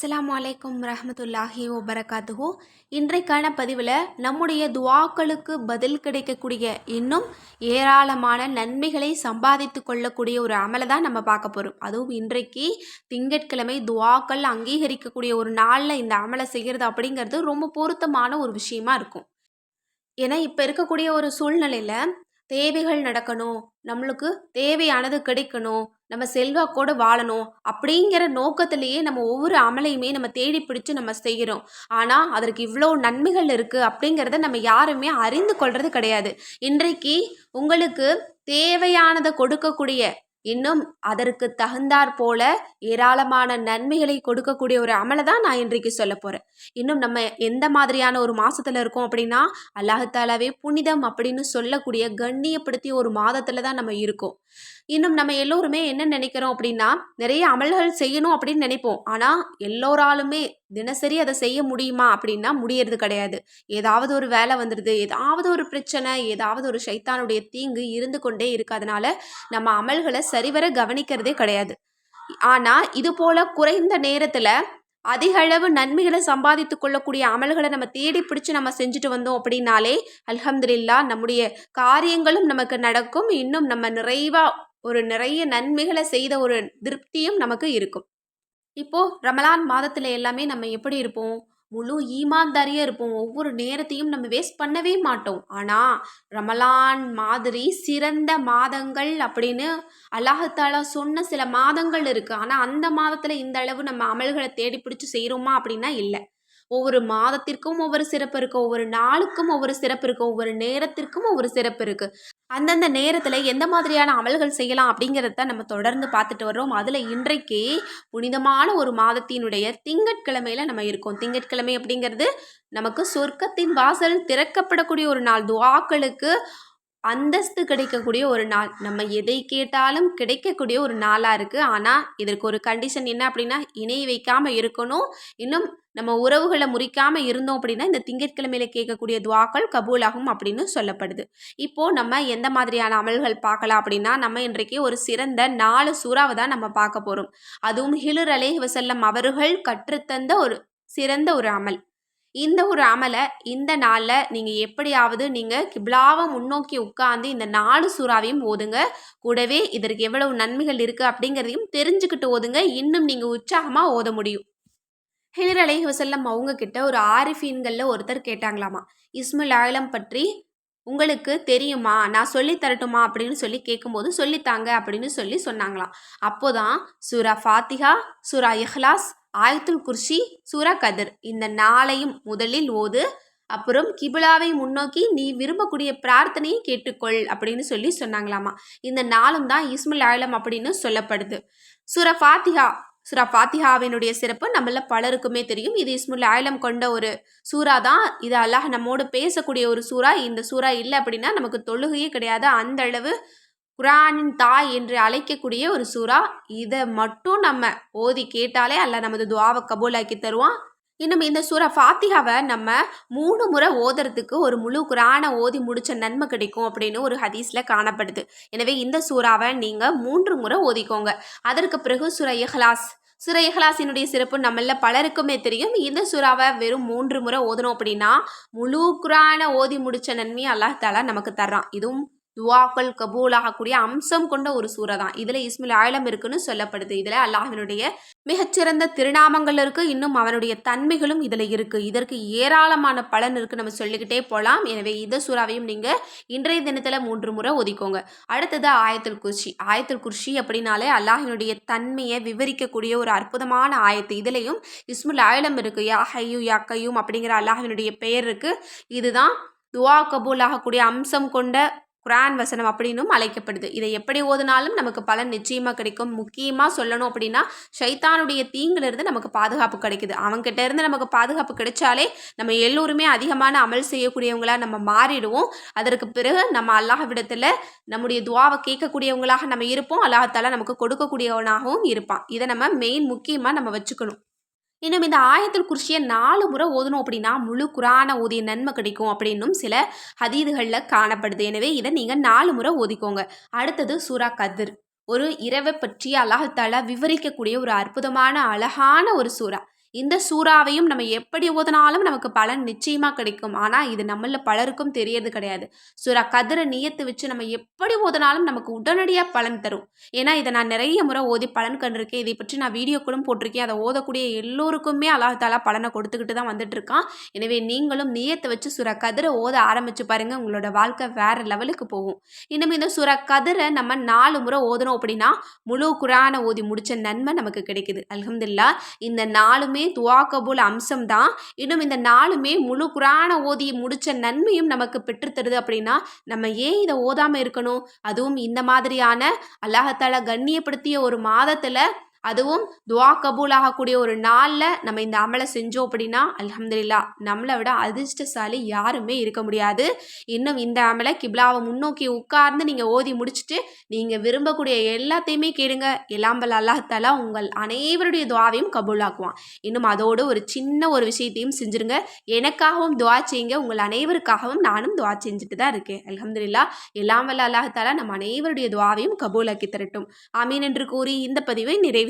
அஸ்ஸலாமு அலைக்கும் ரஹமத்துல்லாஹி வபரகாத்துஹு. இன்றைக்கான பதிவில் நம்முடைய துவாக்களுக்கு பதில் கிடைக்கக்கூடிய இன்னும் ஏராளமான நன்மைகளை சம்பாதித்து கொள்ளக்கூடிய ஒரு அமலை தான் நம்ம பார்க்க போகிறோம் அதுவும் இன்றைக்கு திங்கட்கிழமை துவாக்கள் அங்கீகரிக்கக்கூடிய ஒரு நாளில் இந்த அமலை செய்கிறது அப்படிங்கிறது ரொம்ப பொருத்தமான ஒரு விஷயமா இருக்கும். ஏன்னா இப்போ இருக்கக்கூடிய ஒரு சூழ்நிலையில் தேவைகள் நடக்கணும் நம்மளுக்கு தேவையானது கிடைக்கணும் நம்ம செல்வாக்கோடு வாழணும் அப்படிங்கிற நோக்கத்திலேயே நம்ம ஒவ்வொரு அமலையுமே நம்ம தேடி பிடிச்சு நம்ம செய்கிறோம். ஆனால் அதற்கு இவ்வளோ நன்மைகள் இருக்குது அப்படிங்கிறத நம்ம யாருமே அறிந்து கொள்வது கிடையாது. இன்றைக்கு உங்களுக்கு தேவையானதை கொடுக்கக்கூடிய இன்னும் அதற்கு தகுந்தாற் போல ஏராளமான நன்மைகளை கொடுக்கக்கூடிய ஒரு அமலை தான் நான் இன்றைக்கு சொல்ல போகிறேன் இன்னும் நம்ம எந்த மாதிரியான ஒரு மாதத்தில் இருக்கோம் அப்படின்னா அல்லாஹாலாவே புனிதம் அப்படின்னு சொல்லக்கூடிய கண்ணியப்படுத்திய ஒரு மாதத்தில் தான் நம்ம இருக்கோம். இன்னும் நம்ம எல்லோருமே என்ன நினைக்கிறோம் அப்படின்னா நிறைய அமல்கள் செய்யணும் அப்படின்னு நினைப்போம். ஆனால் எல்லோராலுமே தினசரி அதை செய்ய முடியுமா அப்படின்னா முடியறது கிடையாது. ஏதாவது ஒரு வேலை வந்துடுது ஏதாவது ஒரு பிரச்சனை ஏதாவது ஒரு சைத்தானுடைய தீங்கு இருந்து கொண்டே இருக்கு. அதனால நம்ம அமல்களை சரிவர கவனிக்கிறதே கிடையாது. ஆனால் இது போல குறைந்த நேரத்தில் அதிக அளவு நன்மைகளை சம்பாதித்து கொள்ளக்கூடிய அமல்களை நம்ம தேடி பிடிச்சு நம்ம செஞ்சுட்டு வந்தோம் அப்படின்னாலே அல்ஹம்துலில்லா நம்முடைய காரியங்களும் நமக்கு நடக்கும். இன்னும் நம்ம நிறைவா ஒரு நிறைய நன்மைகளை செய்த ஒரு திருப்தியும் நமக்கு இருக்கும். இப்போ ரமலான் மாதத்துல எல்லாமே நம்ம எப்படி இருப்போம்? முழு ஈமான்தாரியாக இருப்போம். ஒவ்வொரு நேரத்தையும் நம்ம வேஸ்ட் பண்ணவே மாட்டோம். ஆனால் ரமலான் மாதிரி சிறந்த மாதங்கள் அப்படின்னு அல்லாஹாலா சொன்ன சில மாதங்கள் இருக்குது ஆனால் அந்த மாதத்தில் இந்த அளவு நம்ம அமல்களை தேடி பிடிச்சி செய்கிறோமா அப்படின்னா இல்லை. ஒவ்வொரு மாதத்திற்கும் ஒவ்வொரு சிறப்பு இருக்குது ஒவ்வொரு நாளுக்கும் ஒவ்வொரு சிறப்பு இருக்குது ஒவ்வொரு நேரத்திற்கும் ஒவ்வொரு சிறப்பு இருக்குது அந்தந்த நேரத்தில் எந்த மாதிரியான அமல்கள் செய்யலாம் அப்படிங்கிறத நம்ம தொடர்ந்து பார்த்துட்டு வர்றோம். அதில் இன்றைக்கு புனிதமான ஒரு மாதத்தினுடைய திங்கட்கிழமையில் நம்ம இருக்கோம். திங்கட்கிழமை அப்படிங்கிறது நமக்கு சொர்க்கத்தின் வாசல் திறக்கப்படக்கூடிய ஒரு நாள். துவாக்களுக்கு அந்தஸ்து கிடைக்கக்கூடிய ஒரு நாள். நம்ம எதை கேட்டாலும் கிடைக்கக்கூடிய ஒரு நாளாக இருக்குது ஆனால் இதற்கு ஒரு கண்டிஷன் என்ன அப்படின்னா இணை வைக்காமல் இருக்கணும். இன்னும் நம்ம உறவுகளை முறிக்காமல் இருந்தோம் அப்படின்னா இந்த திங்கட்கிழமையில கேட்கக்கூடிய துவாக்கள் கபூலாகும் அப்படின்னு சொல்லப்படுது. இப்போது நம்ம எந்த மாதிரியான அமல்கள் பார்க்கலாம் அப்படின்னா நம்ம இன்றைக்கு ஒரு சிறந்த நாலு சூறாவை தான் நம்ம பார்க்க போகிறோம் அதுவும் ஹிலுர் அலேஹ் வசல்லம் அவர்கள் கற்றுத்தந்த ஒரு சிறந்த ஒரு அமல். இந்த ஒரு அமலை இந்த நாளில் நீங்கள் எப்படியாவது நீங்கள் கிப்லாவை முன்னோக்கி உட்காந்து இந்த நாலு சூறாவையும் ஓதுங்க. கூடவே இதற்கு எவ்வளவு நன்மைகள் இருக்குது அப்படிங்கிறதையும் தெரிஞ்சுக்கிட்டு ஓதுங்க. இன்னும் நீங்கள் உற்சாகமாக ஓத முடியும். ஹிலர் அலை வசல்லம் அவங்க கிட்ட ஒரு ஆரிஃபீன்களில் ஒருத்தர் கேட்டாங்களாமா இஸ்முல் ஆயிலம் பற்றி உங்களுக்கு தெரியுமா? நான் சொல்லி தரட்டுமா? அப்படின்னு சொல்லி கேட்கும்போது சொல்லித்தாங்க அப்படின்னு சொல்லி சொன்னாங்களாம். அப்போதான் சூரா ஃபாத்திகா சூரா இஹ்லாஸ் ஆயத்துல் குர்ஷி சூரா கதிர் இந்த நாளையும் முதலில் ஓது. அப்புறம் கிபிலாவை முன்னோக்கி நீ விரும்பக்கூடிய பிரார்த்தனையை கேட்டுக்கொள் அப்படின்னு சொல்லி சொன்னாங்களாமா. இந்த நாளும் தான் இஸ்முல் ஆலம் அப்படின்னு சொல்லப்படுது. சூரா ஃபாத்திகா சுரா ஃபாத்திஹாவினுடைய சிறப்பு நம்மள பலருக்குமே தெரியும். இது இஸ்முல் ஆயிலம் கொண்ட ஒரு சூறா தான். இது அல்லாஹ் நம்மோடு பேசக்கூடிய ஒரு சூறா இந்த சூறா இல்லை அப்படின்னா நமக்கு தொழுகையே கிடையாது. அந்த அளவு குரானின் தாய் என்று அழைக்கக்கூடிய ஒரு சூறா இதை மட்டும் நம்ம ஓதி கேட்டாலே அல்ல நமது துவாவை கபூலாக்கி தருவான். இன்னும் இந்த சூரா ஃபாத்திகாவை நம்ம மூணு முறை ஓதுறதுக்கு ஒரு முழு குரானை ஓதி முடிச்ச நன்மை கிடைக்கும் அப்படின்னு ஒரு ஹதீஸில் காணப்படுது. எனவே இந்த சூறாவை நீங்கள் மூன்று முறை ஓதிக்கோங்க. அதற்கு பிறகு சுர இஹ்லாஸ். சுர இஹ்லாஸினுடைய சிறப்பு நம்மள பலருக்குமே தெரியும். இந்த சுறாவை வெறும் மூன்று முறை ஓதணும் அப்படின்னா முழு குரானை ஓதி முடிச்ச நன்மையை அல்லாஹ் தாலா நமக்கு தர்றான். இதுவும் துவாக்கள் கபூலாகக்கூடிய அம்சம் கொண்ட ஒரு சூறா தான் இதில் இஸ்மில் ஆழம் இருக்குன்னு சொல்லப்படுது. இதில் அல்லாஹினுடைய மிகச்சிறந்த திருநாமங்கள் இருக்குது இன்னும் அவனுடைய தன்மைகளும் இதில் இருக்குது இதற்கு ஏராளமான பலன் இருக்குது நம்ம சொல்லிக்கிட்டே போகலாம் எனவே இந்த சூறாவையும் நீங்கள் இன்றைய தினத்தில் மூன்று முறை ஒதுக்கோங்க. அடுத்தது ஆயத்தில் குர்ஷி. ஆயத்தில் குர்ஷி அப்படின்னாலே அல்லாஹினுடைய தன்மையை விவரிக்கக்கூடிய ஒரு அற்புதமான ஆயத்து. இதுலேயும் இஸ்முல் ஆயலம் இருக்குது யா ஹையு யா கையும் அப்படிங்கிற அல்லாஹினுடைய பெயர் இருக்குது இதுதான் துவா கபூல் ஆகக்கூடிய அம்சம் கொண்ட குரான் வசனம் அப்படின்னும் அழைக்கப்படுது. இதை எப்படி ஓதுனாலும் நமக்கு பலன் நிச்சயமாக கிடைக்கும். முக்கியமாக சொல்லணும் அப்படின்னா ஷைத்தானுடைய தீங்கிலிருந்து நமக்கு பாதுகாப்பு கிடைக்குது. அவங்ககிட்ட இருந்து நமக்கு பாதுகாப்பு கிடைச்சாலே நம்ம எல்லோருமே அதிகமான அமல் செய்யக்கூடியவங்களாக நம்ம மாறிடுவோம். அதற்கு பிறகு நம்ம அல்லாஹ் விடத்தில் நம்முடைய துவாவை கேட்கக்கூடியவங்களாக நம்ம இருப்போம். அல்லாஹால நமக்கு கொடுக்கக்கூடியவனாகவும் இருப்பான். இதை நம்ம மெயின் முக்கியமாக நம்ம வச்சுக்கணும். இன்னும் இந்த ஆயத்தில் குர்ஷியை நாலு முறை ஓதணும் அப்படின்னா முழு குரான ஓதிய நன்மை கிடைக்கும் அப்படின்னும் சில ஹதீதுகளில் காணப்படுது. எனவே இதை நீங்கள் நாலு முறை ஓதிக்கோங்க. அடுத்தது சூரா கதிர். ஒரு இரவை பற்றி அல்லாஹால விவரிக்கக்கூடிய ஒரு அற்புதமான அழகான ஒரு சூறா இந்த சூறாவையும் நம்ம எப்படி ஓதுனாலும் நமக்கு பலன் நிச்சயமாக கிடைக்கும். ஆனால் இது நம்மள பலருக்கும் தெரியறது கிடையாது. சூறா கதிரை நியத்து வச்சு நம்ம எப்படி ஓதுனாலும் நமக்கு உடனடியாக பலன் தரும். ஏன்னா இதை நான் நிறைய முறை ஓதி பலன் கண்டிருக்கேன். இதை பற்றி நான் வீடியோ கூட போட்டிருக்கேன். அதை ஓதக்கூடிய எல்லோருக்குமே அல்லாஹாலா பலனை கொடுத்துக்கிட்டு தான் வந்துட்டு இருக்கான் எனவே நீங்களும் நியத்தை வச்சு சுர கதிரை ஓத ஆரம்பிச்சு பாருங்க. உங்களோட வாழ்க்கை வேற லெவலுக்கு போகும். இன்னும் இந்த சுர கதிரை நம்ம நாலு முறை ஓதணும் அப்படின்னா முழு குரானை ஓதி முடிச்ச நன்மை நமக்கு கிடைக்குது. அலமதுல்லா இந்த நாலுமே நாளுமே துவா கபூல் அம்சம் தான். இன்னும் இந்த நாளுமே முழு குரான ஓதி முடிச்ச நன்மையும் நமக்கு பெற்றுத்தருது அப்படின்னா நம்ம ஏன் இதை ஓதாமல் இருக்கணும்? அதுவும் இந்த மாதிரியான அல்லாஹத்தால கண்ணியப்படுத்திய ஒரு மாதத்தில் அதுவும் துவா கபூல் ஆகக்கூடிய ஒரு நாளில் நம்ம இந்த அமலை செஞ்சோம் அப்படின்னா அலமதுல்லா நம்மளை விட அதிர்ஷ்டசாலி யாருமே இருக்க முடியாது. இன்னும் இந்த அமலை கிப்லாவை முன்னோக்கி உட்கார்ந்து நீங்கள் ஓதி முடிச்சுட்டு நீங்கள் விரும்பக்கூடிய எல்லாத்தையுமே கேளுங்க. எல்லாம் வல்ல அல்லாஹாலா உங்கள் அனைவருடைய துவாவையும் கபூலாக்குவான். இன்னும் அதோடு ஒரு சின்ன ஒரு விஷயத்தையும் செஞ்சுருங்க. எனக்காகவும் துவா செய்யுங்க. உங்கள் அனைவருக்காகவும் நானும் துவா செஞ்சுட்டு தான் இருக்கேன். அலமதுல்லா எல்லாம் வல்ல அல்லாஹாலா நம்ம அனைவருடைய துவாவையும் கபூலாக்கி தரட்டும். ஆமீன் என்று கூறி இந்த பதிவை நிறைவு